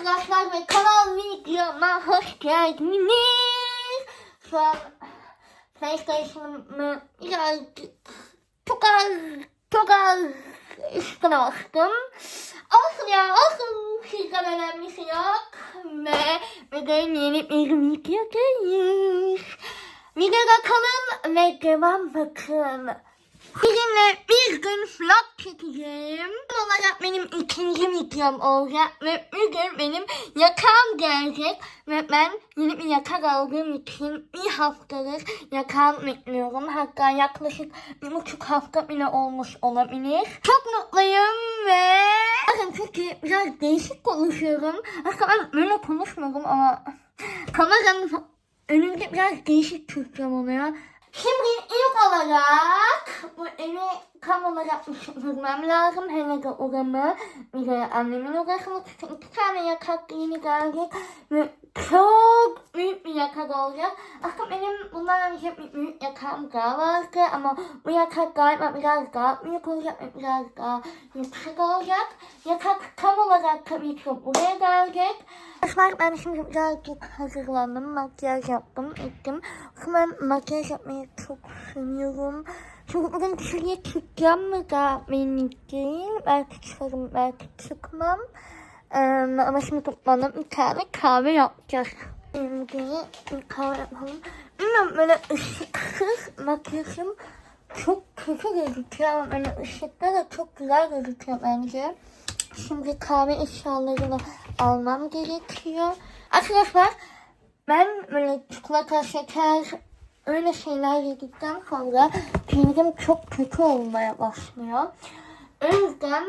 arkadaşlar ve kanal videoma hoş geldiniz. Şu an PlayStation'ımı birazcık çok az çok az üstüne bastım. Olsun ya olsun sizden önemlisi yok. Ve bugün yeni bir videodayız. Videoda kalın ve devam bakın. Sizinle bir gün vlog çekeceğim. Bu olacak benim ikinci videom olacak ve bugün benim yakam gelecek ve ben yeni bir yakar aldığım için bir haftadır yakam bekliyorum. Hatta yaklaşık bir buçuk hafta bile olmuş olabilir. Çok mutluyum ve bakın çünkü biraz değişik konuşuyorum. Aslında ben böyle konuşmuyorum ama kameranın önümde biraz değişik Türkçem oluyor. Şimdi ilk olarak bu evi tam olarak düşünmem lazım. Hele de odamı, bir de annemin odasını çünkü iki tane yatak yeni gelecek ve çok büyük bir yatak olacak. Aslında benim bundan önce bir büyük yakam daha vardı ama bu yatak galiba biraz daha büyük olacak ve biraz daha yüksek olacak. Yatak tam olarak tabii ki buraya gelecek. Arkadaşlar ben şimdi birazcık hazırlandım. Makyaj yaptım, ettim. Ben makyaj yapmayı çok seviyorum. Bugün dışarıya çıkacağım mı da benim değil. Belki çıkarım, belki çıkmam. Ee, ama şimdi toplanıp bir tane kahve yapacağız. Şimdi bir kahve yapalım. Bilmiyorum böyle ışıksız makyajım çok kötü gözüküyor ama böyle ışıkta da çok güzel gözüküyor bence. Şimdi kahve eşyalarını almam gerekiyor. Arkadaşlar ben böyle çikolata, şeker öyle şeyler yedikten sonra cildim çok kötü olmaya başlıyor. O yüzden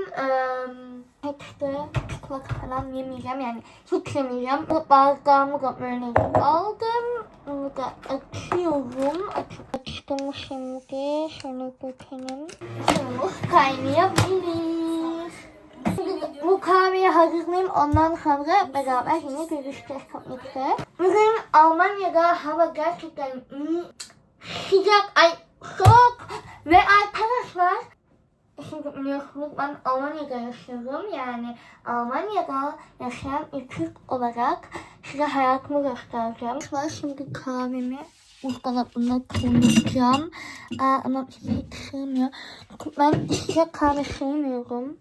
hiç de çikolata falan yemeyeceğim yani hiç yemeyeceğim. Bardağımı da böyle aldım. Bunu da açıyorum. Aç açtım şimdi. Şöyle dökelim. Şimdi kaynayabilir. Bu kahveyi hazırlayayım. Ondan sonra beraber yine görüşeceğiz tabii. Bugün Almanya'da hava gerçekten sıcak. Ay soğuk. Ve arkadaşlar Şimdi biliyorsunuz ben Almanya'da yaşıyorum. Yani Almanya'da yaşayan bir Türk olarak size hayatımı göstereceğim. Ben şimdi kahvemi buzdolabına koyacağım. Aa, ama hiç sığmıyor. Çünkü ben sıcak kahve sevmiyorum.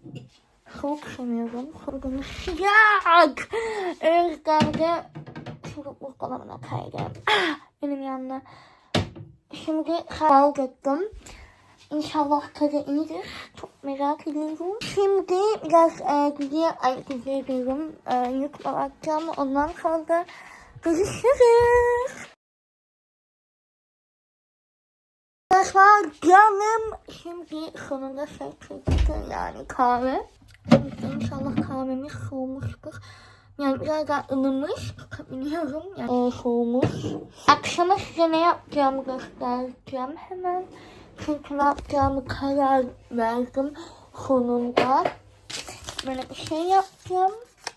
O yüzden de şimdi buzdolabına koyacağım. Ah, benim yanına. Şimdi kahve döktüm. İnşallah tadı iyidir. Çok merak ediyorum. Şimdi biraz e, güzel, ay güzel diyorum. E, YouTube'a bakacağım. Ondan sonra da görüşürüz. Arkadaşlar canım. Şimdi sonunda şey çıktı yani kahve. İnşallah kahvemiz soğumuştur. Yani biraz daha ılımış biliyorum. Yani e, soğumuş. Akşama size ne yapacağımı göstereceğim hemen. Çünkü ne yapacağımı karar verdim sonunda. Böyle bir şey yapacağım.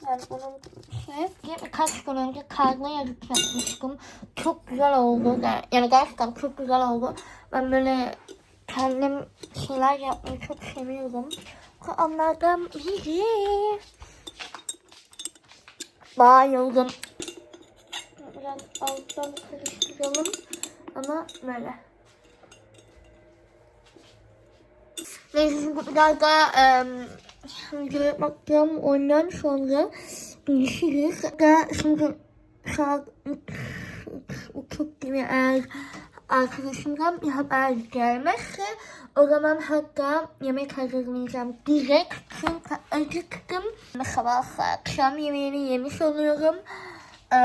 Yani bunun şey. Birkaç gün önce karnı yarık yapmıştım. Çok güzel oldu. Yani gerçekten çok güzel oldu. Ben böyle kendim şeyler yapmayı çok seviyorum. Onlardan biri. Bayıldım. Biraz alttan karıştıralım. Ama böyle. Neyse şimdi biraz daha şimdi bakacağım ondan sonra görüşürüz. Da şimdi saat 3 gibi eğer arkadaşımdan bir haber gelmezse o zaman hatta yemek hazırlayacağım direkt çünkü acıktım. Sabah akşam yemeğini yemiş oluyorum. Ee,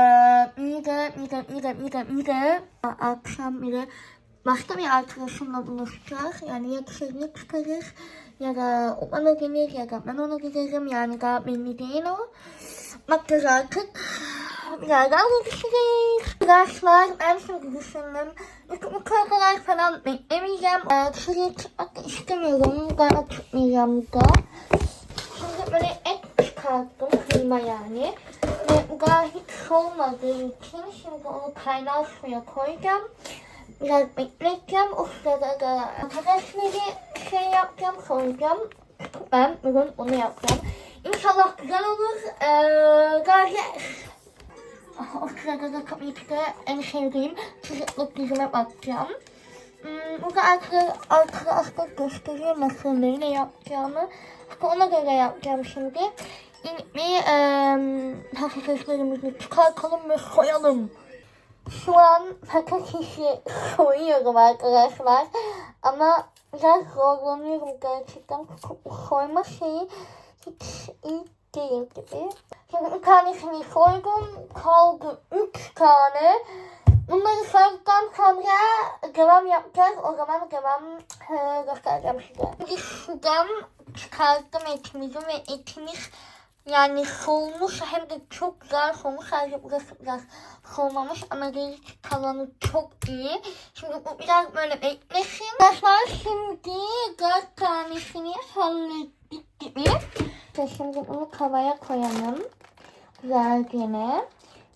bir de bir de bir de bir de bir de akşam bir de başka bir arkadaşımla buluşacağız. Yani ya dışarıya çıkarız ya da o bana gelir ya da ben ona giderim. Yani daha belli değil o. Bakacağız artık. Birazdan görüşürüz. Arkadaşlar ben şimdi düşündüm. Bu kadar falan beklemeyeceğim. Ee, dışarıya çıkmak da istemiyorum. Galiba çıkmayacağım da. Şimdi böyle et çıkarttım. Kıyma yani. Ve daha hiç soğumadığı için şimdi onu kaynar suya koyacağım biraz bekleteceğim. O sırada da patatesleri şey yapacağım, soyacağım. Ben bugün onu yapacağım. İnşallah güzel olur. Ee, gayet o sırada da de en sevdiğim çocuklık yüzüme bakacağım. Hmm, burada arkada, arkada aslında gösteriyor nasıl neyle yapacağımı. Ona göre yapacağım şimdi. Bir e, patateslerimizi çıkartalım ve soyalım. Şu an patatesi soyuyorum arkadaşlar. Ama biraz zorlanıyorum gerçekten. Soyma şeyi hiç iyi değil gibi. Şimdi tanesini soydum. Kaldı üç tane. Bunları soyduktan sonra devam yapacağız. O zaman devam e, göstereceğim size. Şimdi şuradan çıkarttım etimizi ve etimiz yani solmuş hem de çok güzel solmuş. Sadece burası biraz solmamış ama geri kalanı çok iyi. Şimdi bu biraz böyle beklesin. Arkadaşlar şimdi dört tanesini hallettik gibi. İşte Şimdi bunu tavaya koyalım. Güzelce.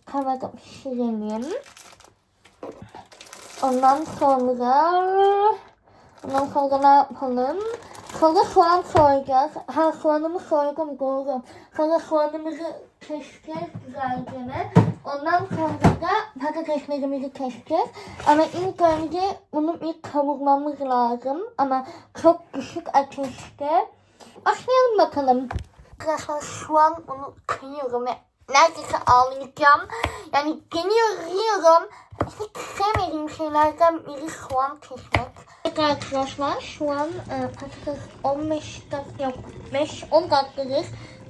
Tavada pişirelim. Ondan sonra ondan sonra ne yapalım? Sonra soğan soyacağız. Ha soğanımı soydum doğru. Sonra soğanımızı keseceğiz güzelce. Ondan sonra da patateslerimizi keseceğiz. Ama ilk önce bunu bir kavurmamız lazım. Ama çok düşük ateşte. Başlayalım bakalım. Arkadaşlar şu an bunu kıyıyorum ve neredeyse ağlayacağım. Yani deniyorum. Hiç sevmediğim şeylerden biri soğan kesmek. Evet arkadaşlar şu an e, patates 15 dakika yok 5-10 dakikadır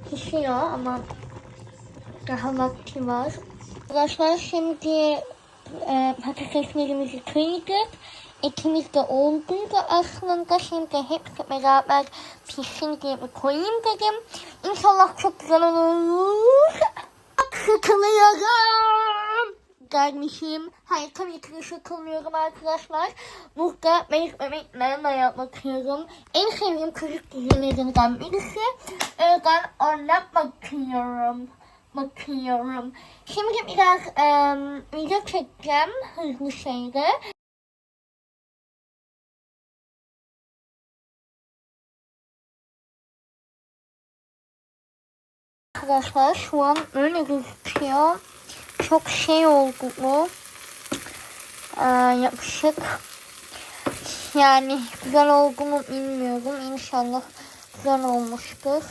pişiyor ama daha vakti var. Arkadaşlar şimdi e, patateslerimizi kıydık. Etimiz de olduydu aslında. Şimdi hepsi beraber pişsin diye bir koyayım dedim. İnşallah çok güzel olur. Sıkılıyorum. Gelmişim. Hayır tabii ki sıkılmıyorum arkadaşlar. Burada benim bebeklerle bakıyorum. En sevdiğim çocuk dizilerinden birisi. Ee, ben ona bakıyorum. Bakıyorum. Şimdi biraz e, video çekeceğim hızlı şeyde. Arkadaşlar şu an öyle gözüküyor. Çok şey oldu bu. Ee, yapışık. Yani güzel oldu mu bilmiyorum. İnşallah güzel olmuştur.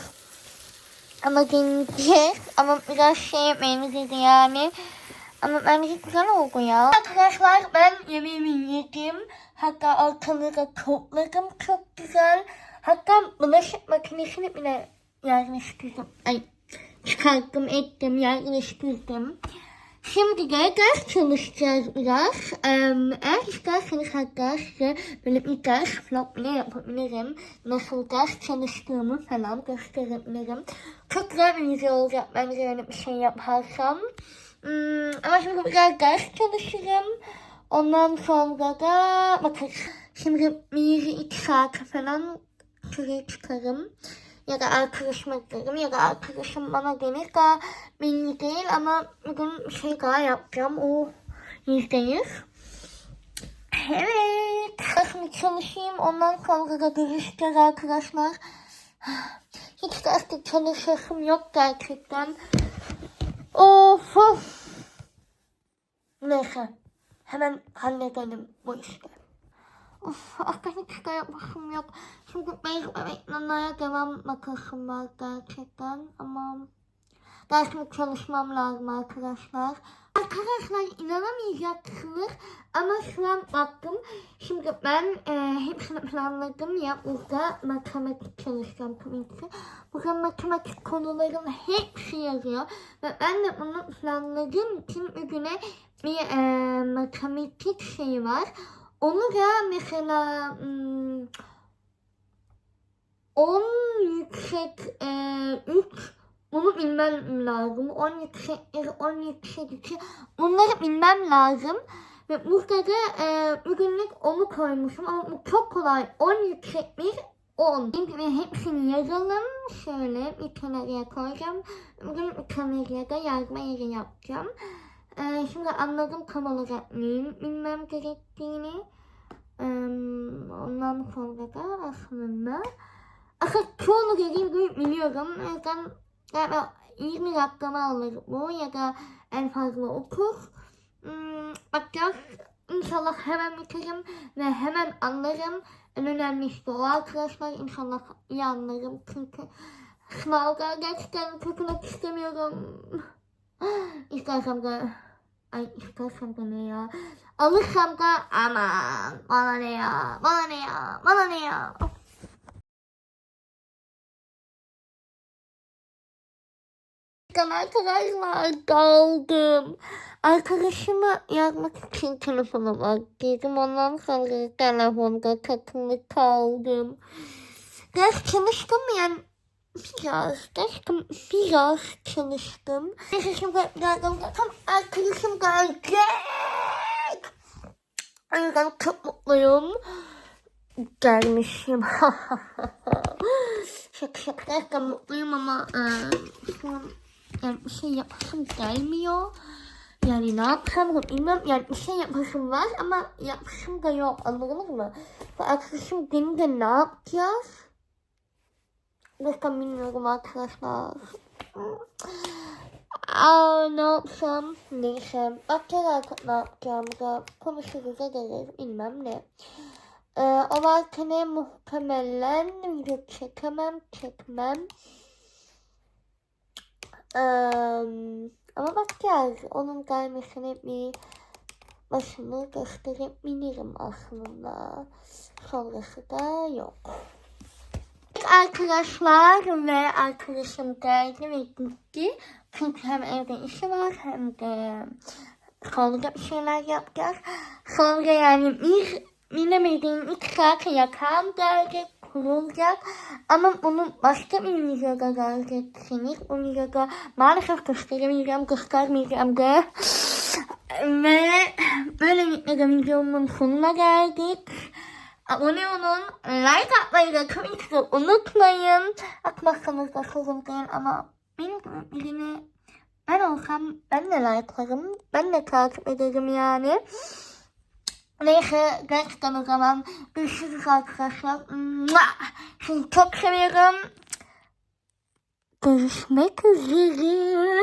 Ama deneyeceğiz. Ama biraz şeye benzedi yani. Ama bence güzel oldu ya. Arkadaşlar ben yemeğimi yedim. Hatta ortalığı da topladım. Çok güzel. Hatta bulaşık makinesini bile yerleştirdim. Ay çıkarttım ettim yerleştirdim. Şimdi de ders çalışacağız biraz. Ee, eğer isterseniz hatta size böyle bir ders vlog bile yapabilirim. Nasıl ders çalıştığımı falan gösterebilirim. Çok güzel bir video olacak bence öyle bir şey yaparsam. Hmm, ama şimdi biraz ders çalışırım. Ondan sonra da bakın şimdi bir iki saat falan süre çıkarım ya da arkadaşım eklerim ya da arkadaşım bana gelir daha belli değil ama bugün bir şey daha yapacağım o yüzde yüz. Evet. Şimdi çalışayım ondan sonra da görüşeceğiz arkadaşlar. Hiç derste çalışasım yok gerçekten. Of of. Neyse. Hemen halledelim bu işleri. Of, de yapasım yok. Şimdi benim öğretmenlere devam makasım var gerçekten ama dersimi çalışmam lazım arkadaşlar. Arkadaşlar inanamayacaksınız ama şu an baktım. Şimdi ben e, hepsini planladım ya burada matematik çalışacağım tabii ki. Burada matematik konuların hepsi yazıyor. Ve ben de bunu planladığım için bugüne bir e, matematik şeyi var. Onu da mesela hmm, 10 yüksek e, 3 bunu bilmem lazım. 10 yüksek 10 yüksek 2 bunları bilmem lazım. Ve da e, bugünlük onu koymuşum ama bu çok kolay. 10 yüksek bir 10. Şimdi hepsini yazalım. Şöyle bir kenarıya koyacağım. Bugün kenarıya da yazma yeri yapacağım. Ee, şimdi anladım tam olarak neyin bilmem gerektiğini. Ee, ondan sonra da aslında Aslında çoğunu dediğim gibi biliyorum. O yüzden galiba 20 dakikamı alır bu ya da en fazla 30. Hmm, bakacağız. İnşallah hemen bitiririm ve hemen anlarım. En önemlisi o arkadaşlar. İnşallah iyi anlarım. Çünkü sınavda gerçekten kötümek istemiyorum. İstersem de Ay istersem de ne ya? Alırsam da aman bana ne ya? Bana ne ya? Bana ne ya? Ben arkadaşlar daldım. Arkadaşıma yazmak için telefonuma girdim. Ondan sonra telefonda takılı kaldım. Ders çalıştım yani biraz dersim biraz çalıştım. Şimdi geldim tam arkadaşım gelecek. O yüzden çok mutluyum. Gelmişim. şaka şaka derken mutluyum ama e, şu an yani bir şey yapasım gelmiyor. Yani ne yapsam bilmiyorum. Yani bir şey yapasım var ama yapasım da yok. Anladınız mı? Ve arkadaşım gelince ne yapacağız? Gerçekten bilmiyorum arkadaşlar. Aa, ne yapsam? Neyse. Bakacağız artık ne yapacağımıza. Konuşuruz ederiz. Bilmem ne. Ee, o varken muhtemelen video çekemem, çekmem. Ee, ama bakacağız. Onun gelmesine bir başını gösterebilirim aslında. Sonrası da yok. Arkadaşlar ve arkadaşım geldi ve gitti. Çünkü hem evde işi var hem de sonra bir şeyler yapacağız. Sonra yani bir bilemediğim iki saat yakam gelecek, kurulacak. Ama bunu başka bir videoda göreceksiniz. O videoda maalesef gösteremeyeceğim, göstermeyeceğim de. Ve böyle bir videomun sonuna geldik. Abone olun, like atmayı da tabii unutmayın. Atmazsanız da sorun değil ama benim gibi birini ben olsam ben de like'larım, ben de takip ederim yani. Neyse gerçekten o zaman görüşürüz arkadaşlar. Sizi çok seviyorum. Görüşmek üzere.